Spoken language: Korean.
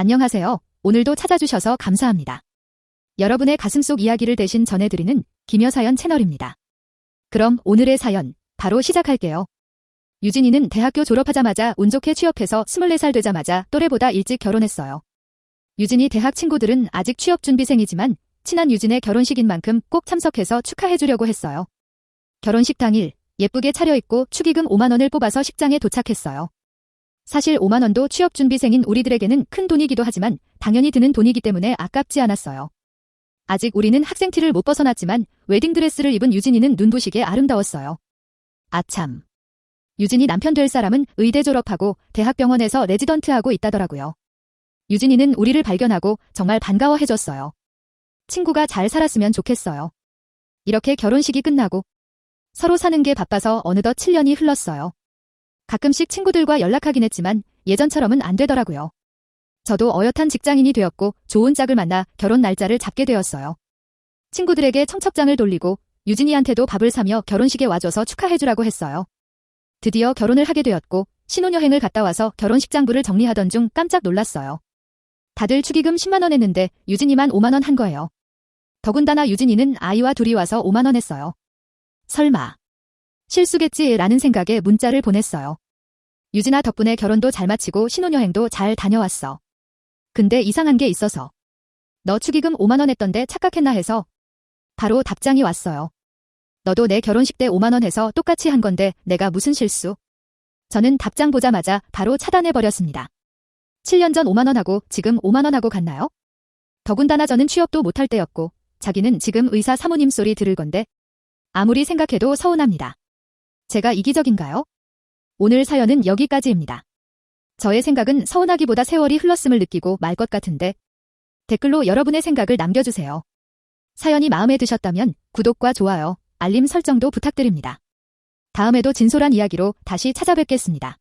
안녕하세요. 오늘도 찾아주셔서 감사합니다. 여러분의 가슴속 이야기를 대신 전해드리는 김여사연 채널입니다. 그럼 오늘의 사연 바로 시작할게요. 유진이는 대학교 졸업하자마자 운 좋게 취업해서 24살 되자마자 또래보다 일찍 결혼했어요. 유진이 대학 친구들은 아직 취업 준비생이지만 친한 유진의 결혼식인 만큼 꼭 참석해서 축하해주려고 했어요. 결혼식 당일 예쁘게 차려입고 축의금 5만 원을 뽑아서 식장에 도착했어요. 사실 5만원도 취업 준비생인 우리들에게는 큰 돈이기도 하지만 당연히 드는 돈이기 때문에 아깝지 않았어요. 아직 우리는 학생 티를 못 벗어났지만 웨딩드레스를 입은 유진이는 눈부시게 아름다웠어요. 아참. 유진이 남편 될 사람은 의대 졸업하고 대학병원에서 레지던트하고 있다더라고요. 유진이는 우리를 발견하고 정말 반가워해줬어요. 친구가 잘 살았으면 좋겠어요. 이렇게 결혼식이 끝나고 서로 사는 게 바빠서 어느덧 7년이 흘렀어요. 가끔씩 친구들과 연락하긴 했지만 예전처럼은 안 되더라고요. 저도 어엿한 직장인이 되었고 좋은 짝을 만나 결혼 날짜를 잡게 되었어요. 친구들에게 청첩장을 돌리고 유진이한테도 밥을 사며 결혼식에 와줘서 축하해주라고 했어요. 드디어 결혼을 하게 되었고 신혼여행을 갔다 와서 결혼식 장부를 정리하던 중 깜짝 놀랐어요. 다들 축의금 10만원 했는데 유진이만 5만원 한 거예요. 더군다나 유진이는 아이와 둘이 와서 5만원 했어요. 설마. 실수겠지라는 생각에 문자를 보냈어요. 유진아 덕분에 결혼도 잘 마치고 신혼여행도 잘 다녀왔어. 근데 이상한 게 있어서. 너 축의금 5만원 했던데 착각했나 해서 바로 답장이 왔어요. 너도 내 결혼식 때 5만원 해서 똑같이 한 건데 내가 무슨 실수. 저는 답장 보자마자 바로 차단해버렸습니다. 7년 전 5만원 하고 지금 5만원 하고 갔나요? 더군다나 저는 취업도 못할 때였고 자기는 지금 의사 사모님 소리 들을 건데 아무리 생각해도 서운합니다. 제가 이기적인가요? 오늘 사연은 여기까지입니다. 저의 생각은 서운하기보다 세월이 흘렀음을 느끼고 말 것 같은데 댓글로 여러분의 생각을 남겨주세요. 사연이 마음에 드셨다면 구독과 좋아요, 알림 설정도 부탁드립니다. 다음에도 진솔한 이야기로 다시 찾아뵙겠습니다.